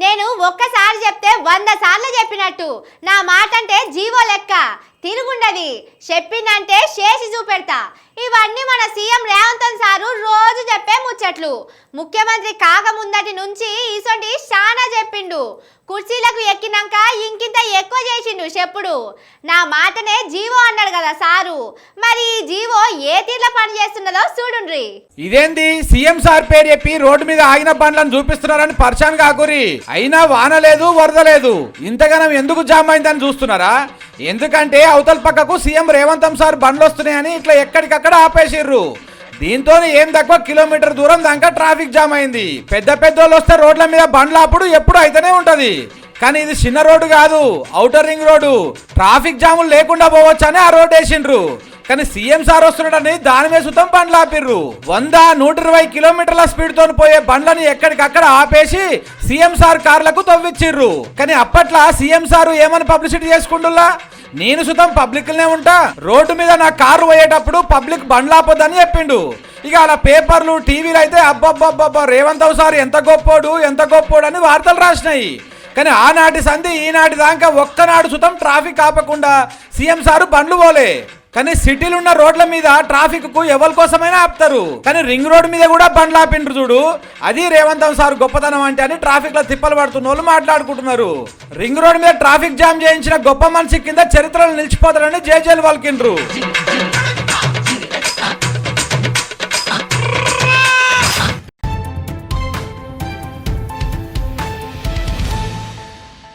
నేను ఒక్కసారి చెప్తే వంద సార్లు చెప్పినట్టు. నా మాట అంటే జీవో లెక్క. తిరుగుండది. చెప్పిందంటే చేసి చూపెడతా. ఇవన్నీ మన సీఎం రేవంత్ సారు రోజు చెప్పే ముచ్చట్లు. ముఖ్యమంత్రి కాకముందటి నుంచి ఈసొంటి చాలా చెప్పిండు. కుర్చీలకు ఎక్కినాక ఇంకింత ఎక్కువ చేసిండు చెప్పుడు. నా మాటనే జీవో అన్నాడు కదా సారు. మరి ఈ జీవో ఏ పని చేస్తున్నదో చూడుండ్రి. ఇదేంది? సీఎం సార్ పేరు చెప్పి రోడ్డు మీద ఆగిన పనులను చూపిస్తున్నారని పర్షాన్ కాకురి. అయినా వాన లేదు వరద లేదు. ఇంతగానం ఎందుకు జామ్ అయిందని చూస్తున్నారా? ఎందుకంటే అవతల పక్కకు సీఎం రేవంతం సార్ బండ్లు వస్తున్నాయని ఇట్లా ఎక్కడికక్కడ ఆపేసిర్రు. దీంతో ఏం తక్కువ కిలోమీటర్ దూరం దాకా ట్రాఫిక్ జామ్ అయింది. పెద్ద పెద్ద వాళ్ళు వస్తే రోడ్ల మీద బండ్లు అప్పుడు ఎప్పుడు అయితేనే ఉంటది. కానీ ఇది చిన్న రోడ్డు కాదు ఔటర్ రింగ్ రోడ్డు. ట్రాఫిక్ జాములు లేకుండా పోవచ్చని ఆ రోడ్ వేసిండ్రు. కానీ సీఎం సార్ వస్తున్నాడని దాని మీద సుతం బండ్లు ఆపిర్రు. వంద నూట ఇరవై కిలోమీటర్ల స్పీడ్తో పోయే బండ్లని ఎక్కడికక్కడ ఆపేసి సీఎం సార్ కార్లకు తవ్విచ్చిర్రు. కానీ అప్పట్లో సీఎం సార్ ఏమని పబ్లిసిటీ చేసుకుంటుల్లా? నేను సుతం పబ్లిక్లనే ఉంటా. రోడ్డు మీద నా కారు పోయేటప్పుడు పబ్లిక్ బండ్లు ఆపొద్దని చెప్పిండు. ఇక అలా పేపర్లు టీవీలు అయితే అబ్బబ్బబ్బబ్బా రేవంత్ సార్ ఎంత గొప్పోడు ఎంత గొప్పోడు అని వార్తలు రాసినాయి. కానీ ఆనాటి సంధి ఈనాటి దాకా ఒక్కనాడు సుతం ట్రాఫిక్ ఆపకుండా సీఎం సారు బండ్లు పోలే. కానీ సిటీలు ఉన్న రోడ్ల మీద ట్రాఫిక్కు ఎవరి కోసమైనా ఆపుతారు. కానీ రింగ్ రోడ్ మీద కూడా బండ్లు ఆపిండ్రు చూడు. అది రేవంతం సార్ గొప్పతనం అంటే అని ట్రాఫిక్లో తిప్పలు పడుతున్న వాళ్ళు మాట్లాడుకుంటున్నారు. రింగ్ రోడ్ మీద ట్రాఫిక్ జామ్ చేయించిన గొప్ప మనిషి కింద చరిత్రలో నిలిచిపోతారని జేజేలు వాళ్ళకిండ్రు